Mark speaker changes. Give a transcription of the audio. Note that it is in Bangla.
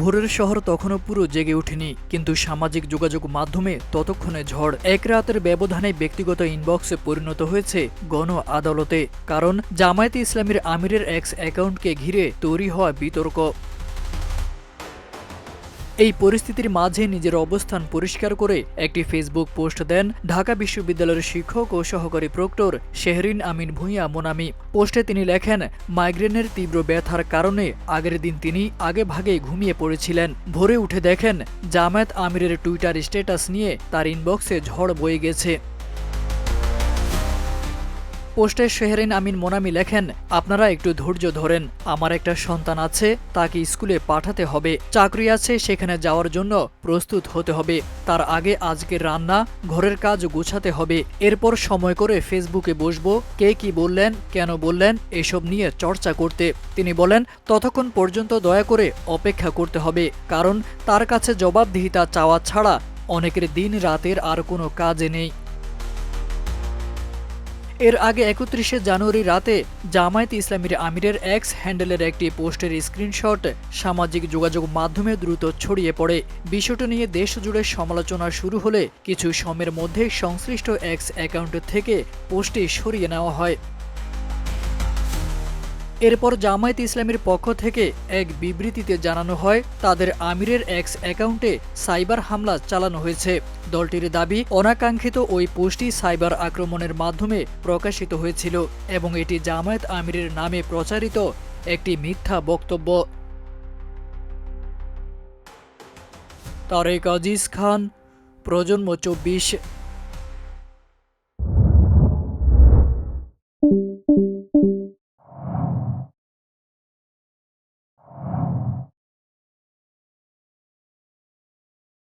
Speaker 1: ভোরের শহর তখনও পুরো জেগে ওঠেনি, কিন্তু সামাজিক যোগাযোগ মাধ্যমে ততক্ষণে ঝড়। এক রাতের ব্যবধানে ব্যক্তিগত ইনবক্সে পরিণত হয়েছে গণ আদালতে, কারণ জামায়াতে ইসলামের আমিরের এক্স অ্যাকাউন্টকে ঘিরে তৈরি হওয়া বিতর্ক। এই পরিস্থিতির মাঝে নিজের অবস্থান পরিষ্কার করে একটি ফেসবুক পোস্ট দেন ঢাকা বিশ্ববিদ্যালয়ের শিক্ষক ও সহকারী প্রক্টর শেহরিন আমিন ভূঁইয়া মোনামি। পোস্টে তিনি লেখেন, মাইগ্রেনের তীব্র ব্যথার কারণে আগের দিন তিনি আগে ভাগে ঘুমিয়ে পড়েছিলেন। ভোরে উঠে দেখেন, জামায়াত আমিরের টুইটার স্ট্যাটাস নিয়ে তার ইনবক্সে ঝড় বয়ে গেছে। পোস্টে শেহরিন আমিন মোনামি লেখেন, আপনারা একটু ধৈর্য ধরেন, আমার একটা সন্তান আছে, তাকে স্কুলে পাঠাতে হবে, চাকরি আছে, সেখানে যাওয়ার জন্য প্রস্তুত হতে হবে, তার আগে আজকের রান্না, ঘরের কাজ গুছাতে হবে, এরপর সময় করে ফেসবুকে বসবো, কে কি বললেন, কেন বললেন, এসব নিয়ে চর্চা করতে। তিনি বলেন, ততক্ষণ পর্যন্ত দয়া করে অপেক্ষা করতে হবে, কারণ তার কাছে জবাবদিহিতা চাওয়া ছাড়া অনেকের দিন রাতের আর কোনো কাজে নেই। এর আগে একত্রিশে জানুয়ারি রাতে জামায়াত ইসলামীর আমিরের এক্স হ্যান্ডেলের একটি পোস্টের স্ক্রিনশট সামাজিক যোগাযোগ মাধ্যমে দ্রুত ছড়িয়ে পড়ে। বিষয়টি নিয়ে দেশ জুড়ে সমালোচনা শুরু হলে কিছু সময়ের মধ্যে সংশ্লিষ্ট এক্স অ্যাকাউন্ট থেকে পোস্টটি সরিয়ে নেওয়া হয়। এরপর জামায়াত ইসলামের পক্ষ থেকে এক বিবৃতিতে জানানো হয়, তাদের আমিরের এক্স অ্যাকাউন্টে সাইবার হামলা চালানো হয়েছে। দলটির দাবি, অনাকাঙ্ক্ষিত ওই পোস্টটি সাইবার আক্রমণের মাধ্যমে প্রকাশিত হয়েছিল এবং এটি জামায়াত আমিরের নামে প্রচারিত একটি মিথ্যা বক্তব্য। তারেক আজিজ খান, প্রজন্ম চব্বিশ।